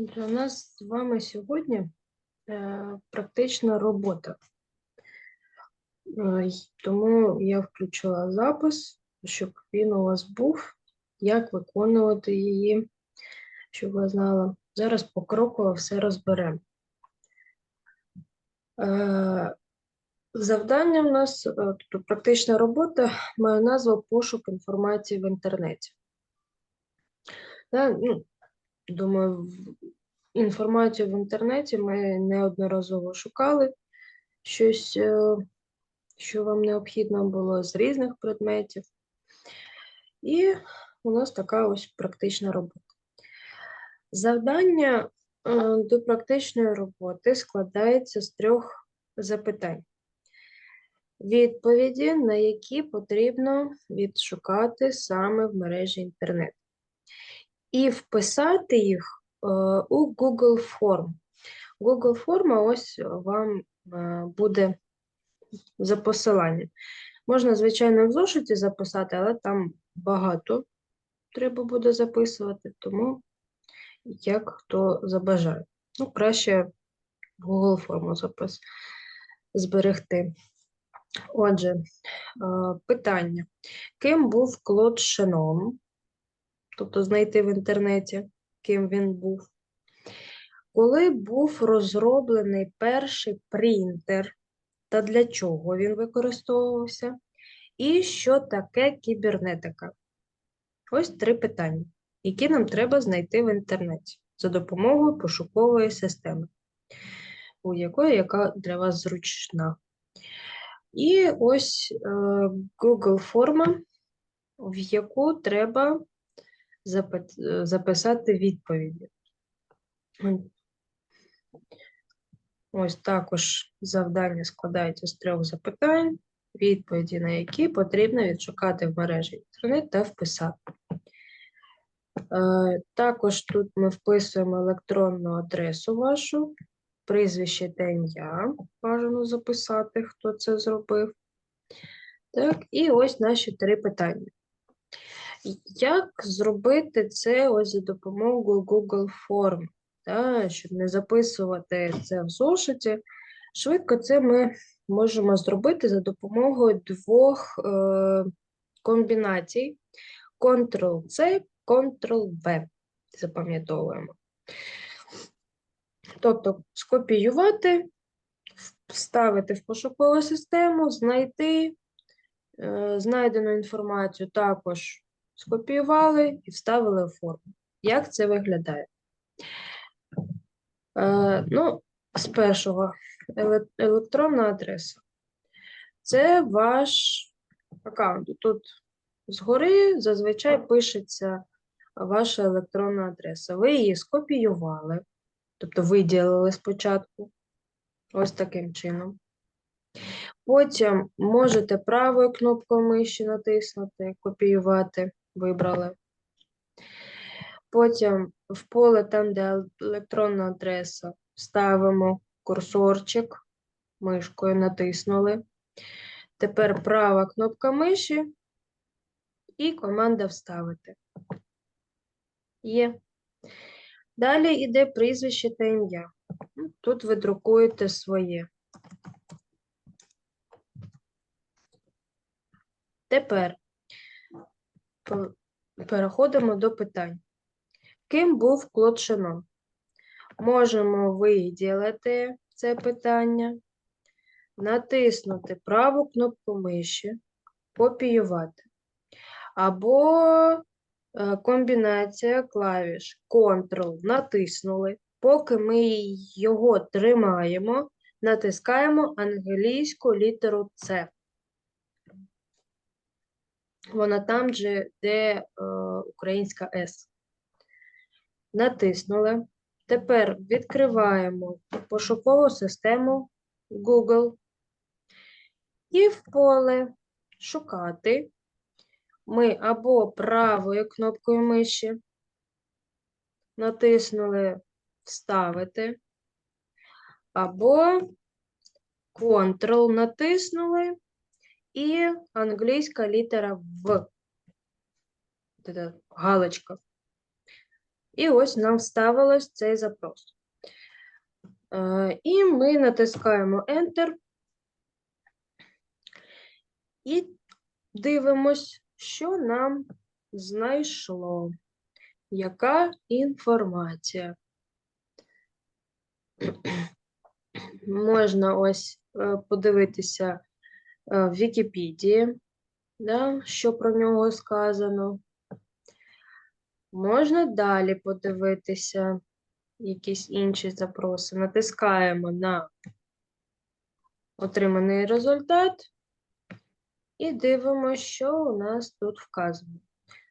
Для нас з вами сьогодні е, практична робота. Е, Тому я включила запис, щоб він у вас був, як виконувати її, щоб ви знали. Зараз покроково все розберемо. Е, Завдання в нас, тобто практична робота, має назву пошук інформації в інтернеті. Ну, думаю, інформацію в інтернеті ми неодноразово шукали щось, е, що вам необхідно було з різних предметів. І у нас така ось практична робота. Завдання е, до практичної роботи складається з трьох запитань, відповіді на які потрібно відшукати саме в мережі інтернет. І вписати їх е, у Google Form. Google форма ось вам е, буде за посиланням. Можна, звичайно, в зошиті записати, але там багато треба буде записувати, тому як хто забажає. Ну, краще Google форму запис зберегти. Отже, е, питання. Ким був Клод Шенон? Тобто знайти в інтернеті, ким він був. Коли був розроблений перший принтер та для чого він використовувався? І що таке кібернетика? Ось три питання, які нам треба знайти в інтернеті за допомогою пошукової системи, у якої яка для вас зручна. І ось е, Google форма, в яку треба записати відповіді. Ось також завдання складається з трьох запитань, відповіді на які потрібно відшукати в мережі інтернет та вписати. Е, Також тут ми вписуємо електронну адресу вашу, прізвище та ім'я. Бажано записати, хто це зробив. Так, і ось наші три питання. Як зробити це ось за допомогою Google Form, та, щоб не записувати це в зошиті? Швидко це ми можемо зробити за допомогою двох е, комбінацій: Ctrl-C, Ctrl-V. Запам'ятовуємо. Тобто скопіювати, вставити в пошукову систему, знайти е, знайдену інформацію також скопіювали і вставили в форму. Як це виглядає? Е, ну, з першого електронна адреса. Це ваш аккаунт. Тут згори зазвичай пишеться ваша електронна адреса. Ви її скопіювали, тобто виділили спочатку, ось таким чином. Потім можете правою кнопкою миші натиснути, копіювати, вибрали. Потім в поле, там, де електронна адреса, ставимо курсорчик, мишкою натиснули. Тепер права кнопка миші і команда вставити. Є. Далі йде прізвище та ім'я. Ну, Тут ви друкуєте своє. Тепер переходимо до питань. Ким був Клод Шенон? Можемо виділити це питання, натиснути праву кнопку миші, копіювати. Або е, комбінація клавіш Ctrl натиснули. Поки ми його тримаємо, натискаємо англійську літеру С. Вона там же, де е, українська С. Натиснули. Тепер відкриваємо пошукову систему Google. І в поле Шукати ми або правою кнопкою миші натиснули Вставити, або Ctrl натиснули і англійська літера В. Эта галочка. І ось нам вставилось цей запрос. І ми натискаємо Enter і дивимось, що нам знайшло. Яка інформація? Можна ось е, подивитися в Вікіпедії, да, що про нього сказано. Можна далі подивитися якісь інші запроси. Натискаємо на отриманий результат і дивимося, що у нас тут вказано.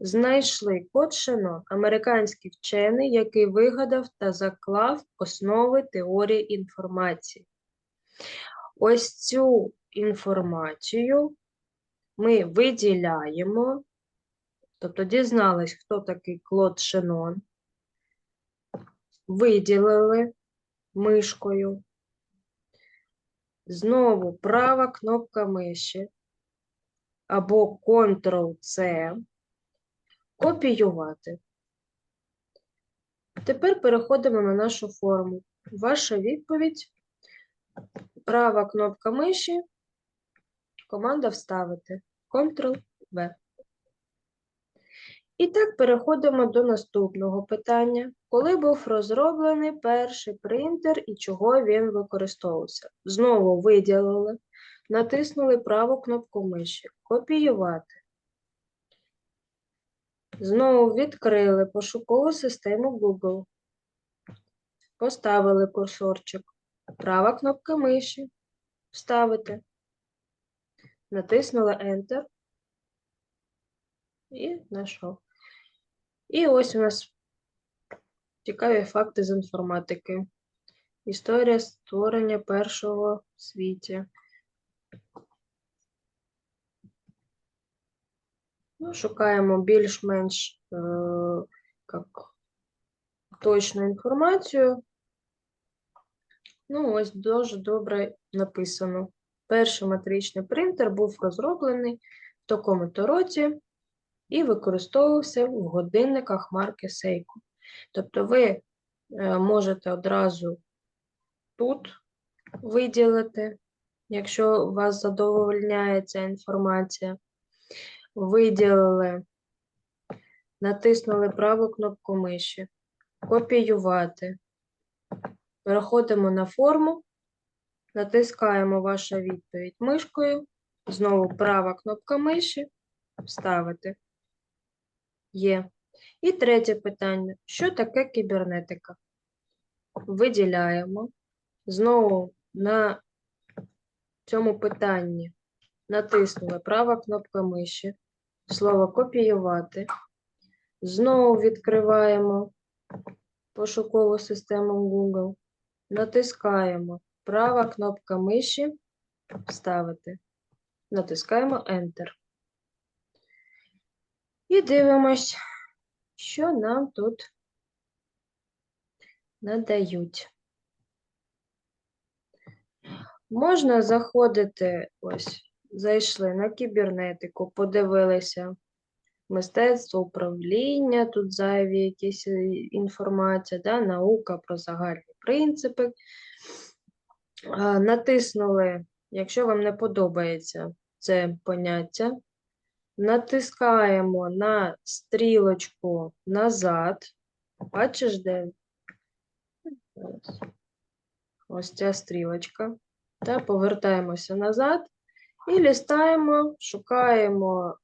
Знайшли код Шенон, американський вчений, який вигадав та заклав основи теорії інформації. Ось цю інформацію ми виділяємо, тобто дізнались, хто такий Клод Шенон, виділили мишкою. Знову права кнопка миші або Ctrl-C, копіювати. Тепер переходимо на нашу форму. Ваша відповідь, права кнопка миші, команда вставити, Ctrl-V. І так переходимо до наступного питання. Коли був розроблений перший принтер і чого він використовувався? Знову виділили, натиснули праву кнопку миші, копіювати. Знову відкрили пошукову систему Google. Поставили курсорчик. Права кнопка миші. Вставити. Натиснули Enter. І знайшов. І ось у нас цікаві факти з інформатики. Історія створення першого в світі. Ну, шукаємо більш-менш е, точну інформацію. Ну, ось дуже добре написано. Перший матричний принтер був розроблений в такому-то році і використовувався в годинниках марки Seiko. Тобто ви е, можете одразу тут виділити, якщо вас задовольняє ця інформація. Виділили, натиснули праву кнопку миші, копіювати. Переходимо на форму, натискаємо ваша відповідь мишкою, знову права кнопка миші, вставити. Є. І третє питання. Що таке кібернетика? Виділяємо. Знову на цьому питанні натиснули права кнопка миші, слово копіювати. Знову відкриваємо пошукову систему Google. Натискаємо права кнопка миші, вставити. Натискаємо Enter. І дивимось, що нам тут надають. Можна заходити, ось, зайшли на кібернетику, подивилися мистецтво управління, тут зайві якісь е, інформація, да, наука про загальні принципи. Натиснули, якщо вам не подобається це поняття, натискаємо на стрілочку назад. Бачиш, де? Ось. Ця стрілочка. Та повертаємося назад і лістаємо, шукаємо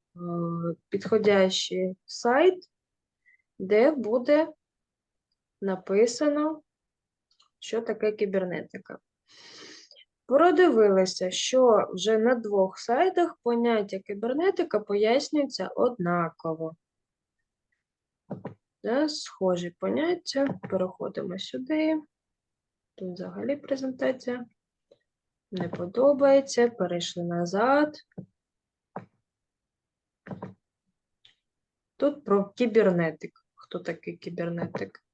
підходящий сайт, де буде написано, що таке кібернетика. Продивилися, що вже на двох сайтах поняття кібернетика пояснюється однаково. Да, схожі поняття. Переходимо сюди. Тут взагалі презентація не подобається. Перейшли назад. Тут про кібернетик. Хто такий кібернетик?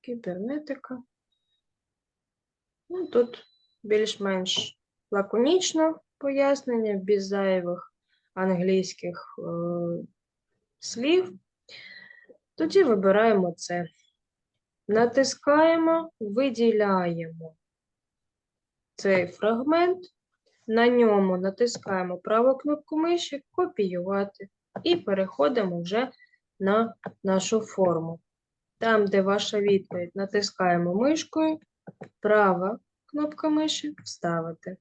Кібернетика. Ну, тут більш-менш лаконічно пояснення, без зайвих англійських е, слів. Тоді вибираємо це. Натискаємо, виділяємо цей фрагмент. На ньому натискаємо праву кнопку миші копіювати і переходимо вже на нашу форму. Там, де ваша відповідь, натискаємо мишкою, права кнопка миші вставити.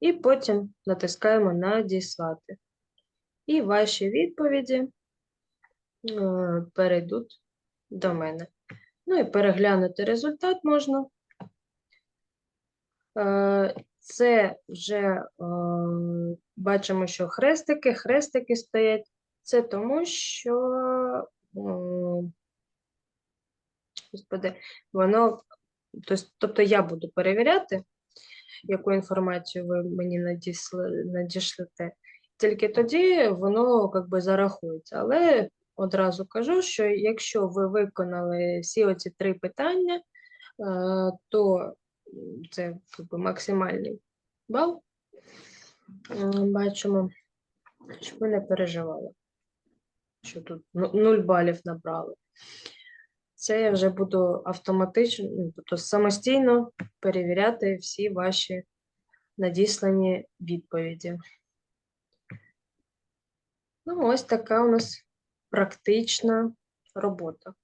І потім натискаємо надіслати. І ваші відповіді е, перейдуть до мене. Ну і переглянути результат можна. Це вже е, бачимо, що хрестики, хрестики стоять. Це тому, що м, господи, воно, тобто я буду перевіряти, яку інформацію ви мені надісли, надішлете. Тільки тоді воно как би, зарахується. Але одразу кажу, що якщо ви виконали всі оці три питання, е, то це би, максимальний бал. Бачимо, щоб ви не переживали, що тут ну- нуль балів набрали. Це я вже буду автоматично, ну, тобто самостійно перевіряти всі ваші надіслані відповіді. Ну, ось така у нас практична робота.